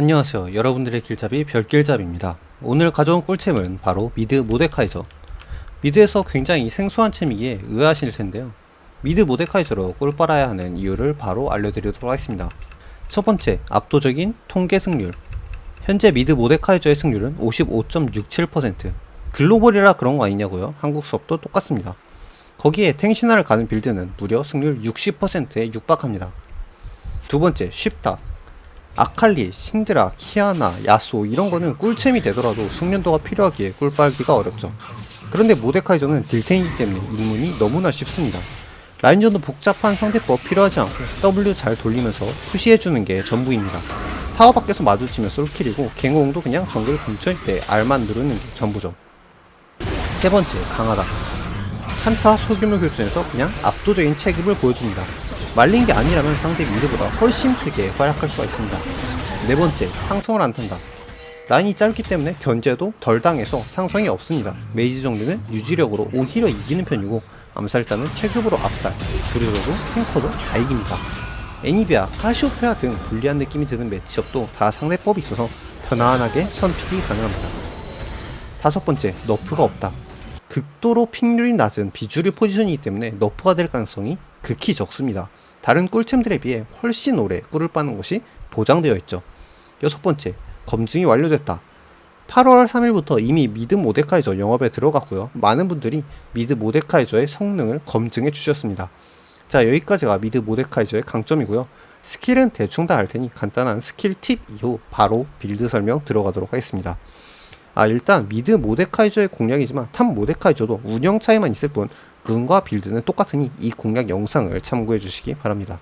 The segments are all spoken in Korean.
안녕하세요. 여러분들의 길잡이 별길잡이입니다. 오늘 가져온 꿀챔은 바로 미드 모데카이저. 미드에서 굉장히 생소한 챔이기에 의아하실 텐데요. 미드 모데카이저로 꿀 빨아야 하는 이유를 바로 알려드리도록 하겠습니다. 첫 번째, 압도적인 통계 승률. 현재 미드 모데카이저의 승률은 55.67%. 글로벌이라 그런 거 아니냐고요? 한국 수업도 똑같습니다. 거기에 탱신화를 가는 빌드는 무려 승률 60%에 육박합니다. 두 번째, 쉽다. 아칼리, 신드라, 키아나, 야수 이런 거는 꿀챔이 되더라도 숙련도가 필요하기에 꿀 빨기가 어렵죠. 그런데 모데카이저는 딜탱이기 때문에 입문이 너무나 쉽습니다. 라인전도 복잡한 상대법 필요하지 않고 W 잘 돌리면서 푸시해주는 게 전부입니다. 타워 밖에서 마주치면 솔킬이고 갱호응도 그냥 정글 근처일 때 R만 누르는 게 전부죠. 세 번째, 강하다. 한타 소규모 교전에서 그냥 압도적인 체급을 보여줍니다. 말린 게 아니라면 상대 미드보다 훨씬 크게 활약할 수가 있습니다. 네 번째, 상성을 안 탄다. 라인이 짧기 때문에 견제도 덜 당해서 상성이 없습니다. 메이지 정도는 유지력으로 오히려 이기는 편이고 암살자는 체급으로 압살, 그리고도 탱커도 다 이깁니다. 애니비아, 카시오페아 등 불리한 느낌이 드는 매치업도 다 상대법이 있어서 편안하게 선픽이 가능합니다. 다섯 번째, 너프가 없다. 극도로 픽률이 낮은 비주류 포지션이기 때문에 너프가 될 가능성이 극히 적습니다. 다른 꿀챔들에 비해 훨씬 오래 꿀을 빠는 것이 보장되어 있죠. 여섯 번째, 검증이 완료됐다. 8월 3일부터 이미 미드 모데카이저 영업에 들어갔고요. 많은 분들이 미드 모데카이저의 성능을 검증해 주셨습니다. 자, 여기까지가 미드 모데카이저의 강점이고요. 스킬은 대충 다알 테니 간단한 스킬 팁 이후 바로 빌드 설명 들어가도록 하겠습니다. 아 일단 미드 모데카이저의 공략이지만 탑 모데카이저도 운영 차이만 있을 뿐 룬과 빌드는 똑같으니 이 공략 영상을 참고해 주시기 바랍니다.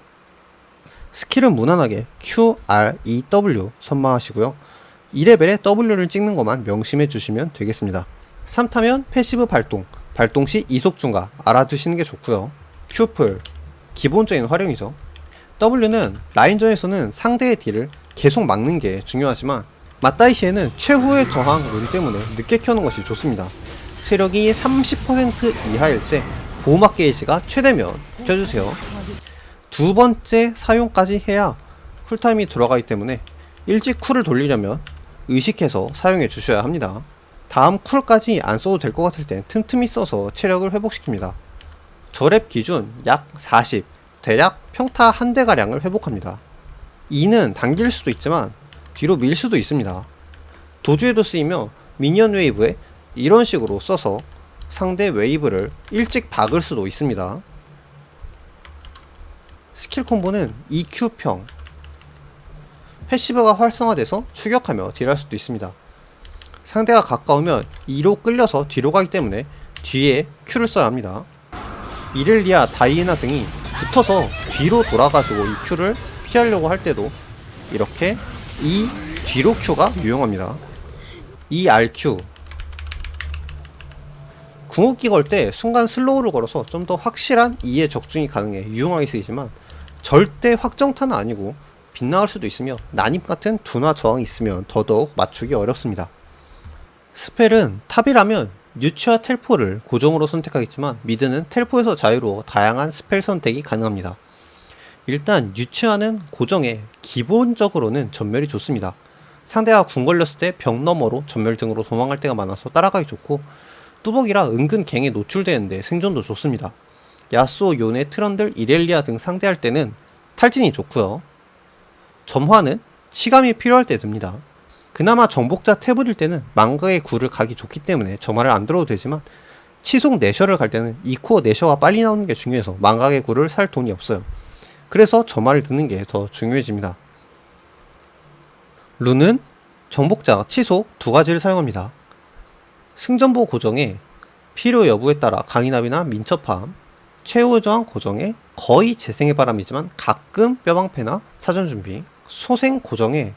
스킬은 무난하게 Q, R, E, W 선망하시고요. 2레벨에 W를 찍는 것만 명심해 주시면 되겠습니다. 3타면 패시브 발동, 발동 시 이속 증가 알아두시는 게 좋고요. Q풀, 기본적인 활용이죠. W는 라인전에서는 상대의 딜을 계속 막는 게 중요하지만 맞다이 시에는 최후의 저항 룰 때문에 늦게 켜는 것이 좋습니다. 체력이 30% 이하일 때 보호막 게이지가 최대면 켜주세요. 두 번째 사용까지 해야 쿨타임이 들어가기 때문에 일찍 쿨을 돌리려면 의식해서 사용해 주셔야 합니다. 다음 쿨까지 안 써도 될 것 같을 땐 틈틈이 써서 체력을 회복시킵니다. 저랩 기준 약 40, 대략 평타 한 대가량을 회복합니다. 2는 당길 수도 있지만 뒤로 밀 수도 있습니다. 도주에도 쓰이며 미니언 웨이브에 이런 식으로 써서 상대 웨이브를 일찍 박을 수도 있습니다. 스킬 콤보는 EQ평 패시브가 활성화돼서 추격하며 딜할 수도 있습니다. 상대가 가까우면 2로 끌려서 뒤로 가기 때문에 뒤에 Q를 써야 합니다. 이렐리아, 다이애나 등이 붙어서 뒤로 돌아가지고 이 Q를 피하려고 할 때도 이렇게 이 뒤로 Q가 유용합니다. 이 RQ 궁극기 걸 때 순간 슬로우를 걸어서 좀 더 확실한 이의 적중이 가능해 유용하게 쓰이지만 절대 확정타는 아니고 빗나갈 수도 있으며 난입 같은 둔화 저항이 있으면 더더욱 맞추기 어렵습니다. 스펠은 탑이라면 뉴츠와 텔포를 고정으로 선택하겠지만 미드는 텔포에서 자유로워 다양한 스펠 선택이 가능합니다. 일단 유치하는 고정에 기본적으로는 전멸이 좋습니다. 상대가 궁 걸렸을 때 벽 너머로 전멸 등으로 도망갈 때가 많아서 따라가기 좋고 뚜벅이라 은근 갱에 노출되는데 생존도 좋습니다. 야스오, 요네, 트런들, 이렐리아 등 상대할 때는 탈진이 좋고요. 점화는 치감이 필요할 때 듭니다. 그나마 정복자 태블일 때는 망가의 굴을 가기 좋기 때문에 점화를 안 들어도 되지만 치속 내셔를 갈 때는 이코어 내셔가 빨리 나오는 게 중요해서 망각의 굴을 살 돈이 없어요. 그래서 점화를 드는 게 더 중요해집니다. 룬은 정복자, 치속 두 가지를 사용합니다. 승전보 고정에 필요 여부에 따라 강인압이나 민첩함, 최후 저항 고정에 거의 재생의 바람이지만 가끔 뼈방패나 사전 준비, 소생 고정에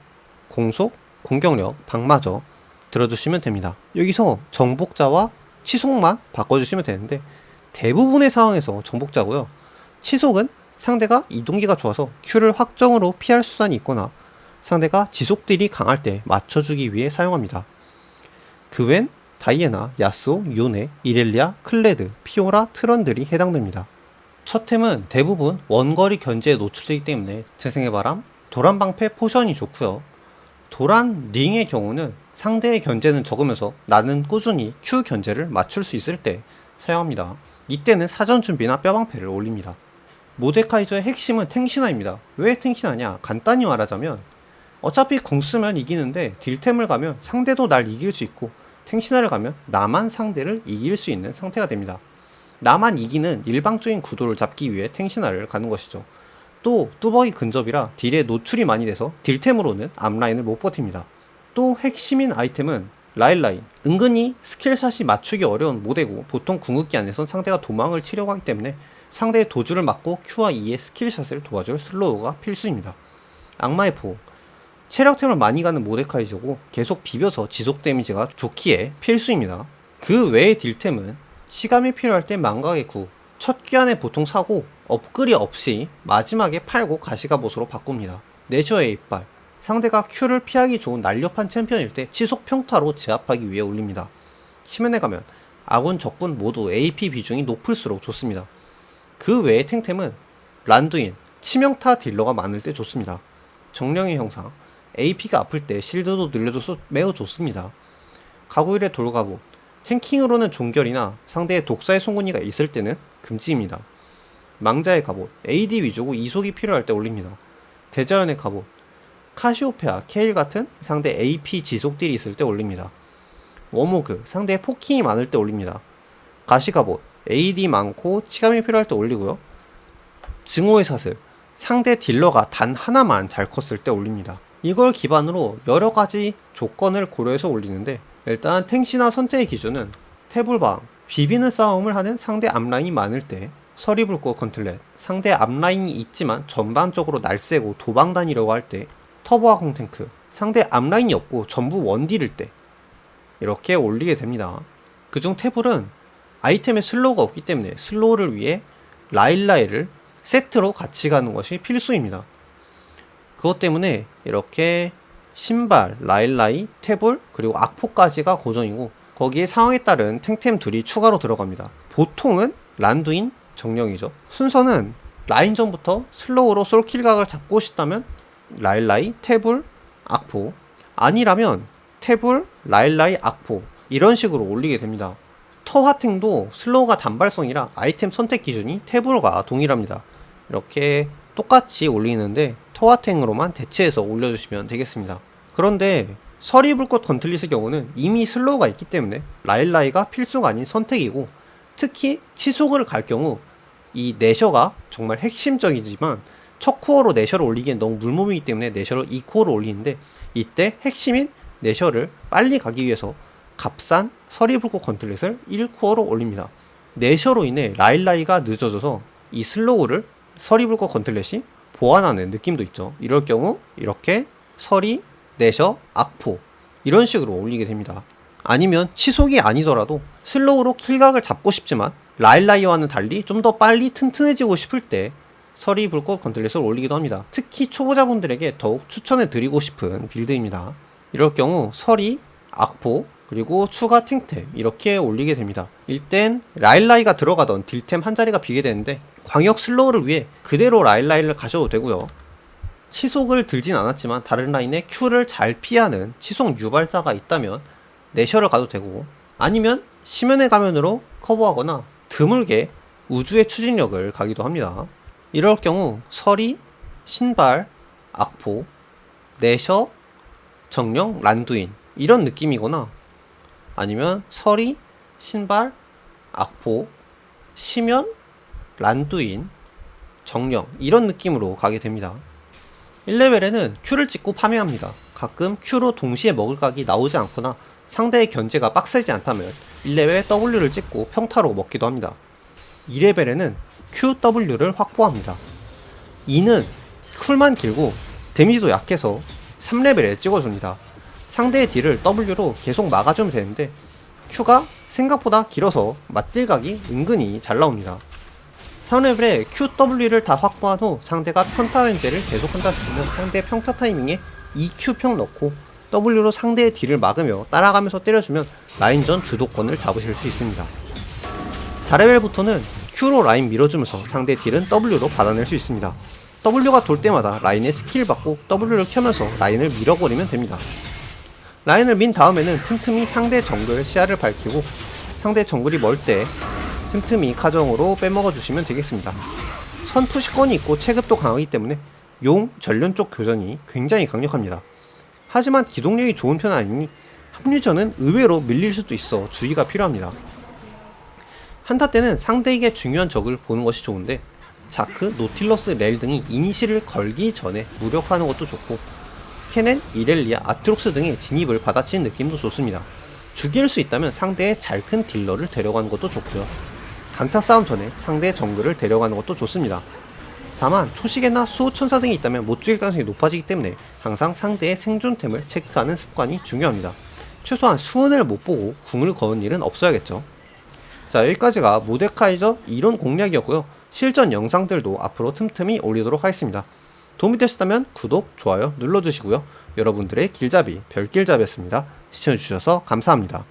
공속, 공격력, 방마저 들어주시면 됩니다. 여기서 정복자와 치속만 바꿔주시면 되는데 대부분의 상황에서 정복자고요. 치속은 상대가 이동기가 좋아서 Q를 확정으로 피할 수단이 있거나 상대가 지속딜이 강할 때 맞춰주기 위해 사용합니다. 그 외엔 다이애나, 야스오, 요네, 이렐리아, 클레드, 피오라, 트런들이 해당됩니다. 첫 템은 대부분 원거리 견제에 노출되기 때문에 재생의 바람, 도란 방패 포션이 좋고요. 도란 링의 경우는 상대의 견제는 적으면서 나는 꾸준히 Q 견제를 맞출 수 있을 때 사용합니다. 이때는 사전 준비나 뼈방패를 올립니다. 모데카이저의 핵심은 탱신화입니다. 왜 탱신화냐? 간단히 말하자면 어차피 궁 쓰면 이기는데 딜템을 가면 상대도 날 이길 수 있고 탱신화를 가면 나만 상대를 이길 수 있는 상태가 됩니다. 나만 이기는 일방적인 구도를 잡기 위해 탱신화를 가는 것이죠. 또 뚜벅이 근접이라 딜에 노출이 많이 돼서 딜템으로는 앞라인을 못 버팁니다. 또 핵심인 아이템은 라일라인. 은근히 스킬샷이 맞추기 어려운 모대고 보통 궁극기 안에선 상대가 도망을 치려고 하기 때문에 상대의 도주를 막고 Q와 E의 스킬샷을 도와줄 슬로우가 필수입니다. 악마의 포. 체력템을 많이 가는 모데카이저고 계속 비벼서 지속 데미지가 좋기에 필수입니다. 그 외의 딜템은 시감이 필요할 때 망각의 구, 첫 귀환에 보통 사고 업글이 없이 마지막에 팔고 가시가봇으로 바꿉니다. 내셔의 이빨, 상대가 Q를 피하기 좋은 날렵한 챔피언일 때 치속 평타로 제압하기 위해 올립니다. 심연에 가면 아군 적군 모두 AP 비중이 높을수록 좋습니다. 그 외의 탱템은 란두인, 치명타 딜러가 많을 때 좋습니다. 정령의 형상, AP가 아플 때 실드도 늘려줘서 매우 좋습니다. 가구일의 돌가보, 탱킹으로는 종결이나 상대의 독사의 송곳니가 있을 때는 금지입니다. 망자의 갑옷, AD 위주고 이속이 필요할 때 올립니다. 대자연의 갑옷, 카시오페아, 케일 같은 상대 AP 지속딜이 있을 때 올립니다. 워모그, 상대의 포킹이 많을 때 올립니다. 가시 갑옷, AD 많고 치감이 필요할 때 올리고요. 증오의 사슬, 상대 딜러가 단 하나만 잘 컸을 때 올립니다. 이걸 기반으로 여러 가지 조건을 고려해서 올리는데 일단 탱시나 선택의 기준은 태블방, 비비는 싸움을 하는 상대 앞라인이 많을 때 서리불꽃 컨틀렛, 상대 앞라인이 있지만 전반적으로 날쌔고 다니려고 할 때 터보와 공탱크, 상대 앞라인이 없고 전부 원딜일 때 이렇게 올리게 됩니다. 그중 태블은 아이템에 슬로우가 없기 때문에 슬로우를 위해 라일라이를 세트로 같이 가는 것이 필수입니다. 그것 때문에 이렇게 신발, 라일라이, 태블, 그리고 악포까지가 고정이고 거기에 상황에 따른 탱템 둘이 추가로 들어갑니다. 보통은 란두인, 정령이죠. 순서는 라인전부터 슬로우로 솔킬각을 잡고 싶다면 라일라이, 태블, 악포 아니라면 태블, 라일라이, 악포 이런 식으로 올리게 됩니다. 터화탱도 슬로우가 단발성이라 아이템 선택 기준이 태블과 동일합니다. 이렇게 똑같이 올리는데 터화탱으로만 대체해서 올려주시면 되겠습니다. 그런데 서리 불꽃 건틀릿의 경우는 이미 슬로우가 있기 때문에 라일라이가 필수가 아닌 선택이고 특히 치속을 갈 경우 이 내셔가 정말 핵심적이지만 첫 코어로 내셔를 올리기엔 너무 물몸이기 때문에 내셔를 2코어로 올리는데 이때 핵심인 내셔를 빨리 가기 위해서 값싼 서리불꽃 건틀릿을 1코어로 올립니다. 내셔로 인해 라일라이가 늦어져서 이 슬로우를 서리불꽃 건틀렛이 보완하는 느낌도 있죠. 이럴 경우 이렇게 서리, 내셔, 악포 이런 식으로 올리게 됩니다. 아니면 치속이 아니더라도 슬로우로 킬각을 잡고 싶지만 라일라이와는 달리 좀 더 빨리 튼튼해지고 싶을 때 서리 불꽃 건틀렛을 올리기도 합니다. 특히 초보자분들에게 더욱 추천해 드리고 싶은 빌드입니다. 이럴 경우 서리, 악포, 그리고 추가 탱템 이렇게 올리게 됩니다. 일단 라일라이가 들어가던 딜템 한 자리가 비게 되는데 광역 슬로우를 위해 그대로 라일라이를 가셔도 되고요. 치속을 들진 않았지만 다른 라인에 Q를 잘 피하는 치속 유발자가 있다면 내셔를 가도 되고 아니면 심연의 가면으로 커버하거나 드물게 우주의 추진력을 가기도 합니다. 이럴 경우 서리, 신발, 악포, 내셔, 정령, 란두인 이런 느낌이거나 아니면 서리, 신발, 악포, 심연, 란두인, 정령 이런 느낌으로 가게 됩니다. 1레벨에는 Q를 찍고 파밍합니다. 가끔 Q로 동시에 먹을 각이 나오지 않거나 상대의 견제가 빡세지 않다면 1레벨 W를 찍고 평타로 먹기도 합니다. 2레벨에는 QW를 확보합니다. 2는 쿨만 길고 데미지도 약해서 3레벨에 찍어줍니다. 상대의 딜을 W로 계속 막아주면 되는데 Q가 생각보다 길어서 맞딜각이 은근히 잘 나옵니다. 3레벨에 QW를 다 확보한 후 상대가 평타 견제를 계속 한다 싶으면 상대 평타 타이밍에 EQ평 넣고 W로 상대의 딜을 막으며 따라가면서 때려주면 라인전 주도권을 잡으실 수 있습니다. 4레벨부터는 Q로 라인 밀어주면서 상대 딜은 W로 받아낼 수 있습니다. W가 돌 때마다 라인에 스킬 받고 W를 켜면서 라인을 밀어버리면 됩니다. 라인을 민 다음에는 틈틈이 상대 정글 시야를 밝히고 상대 정글이 멀 때 틈틈이 카정으로 빼먹어 주시면 되겠습니다. 선 푸시권이 있고 체급도 강하기 때문에 용, 전련 쪽 교전이 굉장히 강력합니다. 하지만 기동력이 좋은 편은 아니니 합류전은 의외로 밀릴 수도 있어 주의가 필요합니다. 한타 때는 상대에게 중요한 적을 보는 것이 좋은데 자크, 노틸러스, 렐 등이 이니시를 걸기 전에 무력화하는 것도 좋고 케넨, 이렐리아, 아트록스 등의 진입을 받아치는 느낌도 좋습니다. 죽일 수 있다면 상대의 잘 큰 딜러를 데려가는 것도 좋고요. 강타 싸움 전에 상대의 정글을 데려가는 것도 좋습니다. 다만 초시계나 수호천사 등이 있다면 못 죽일 가능성이 높아지기 때문에 항상 상대의 생존템을 체크하는 습관이 중요합니다. 최소한 수은을 못 보고 궁을 거는 일은 없어야겠죠. 자 여기까지가 모데카이저 이론 공략이었고요. 실전 영상들도 앞으로 틈틈이 올리도록 하겠습니다. 도움이 되셨다면 구독, 좋아요 눌러주시고요. 여러분들의 길잡이, 별길잡이였습니다. 시청해주셔서 감사합니다.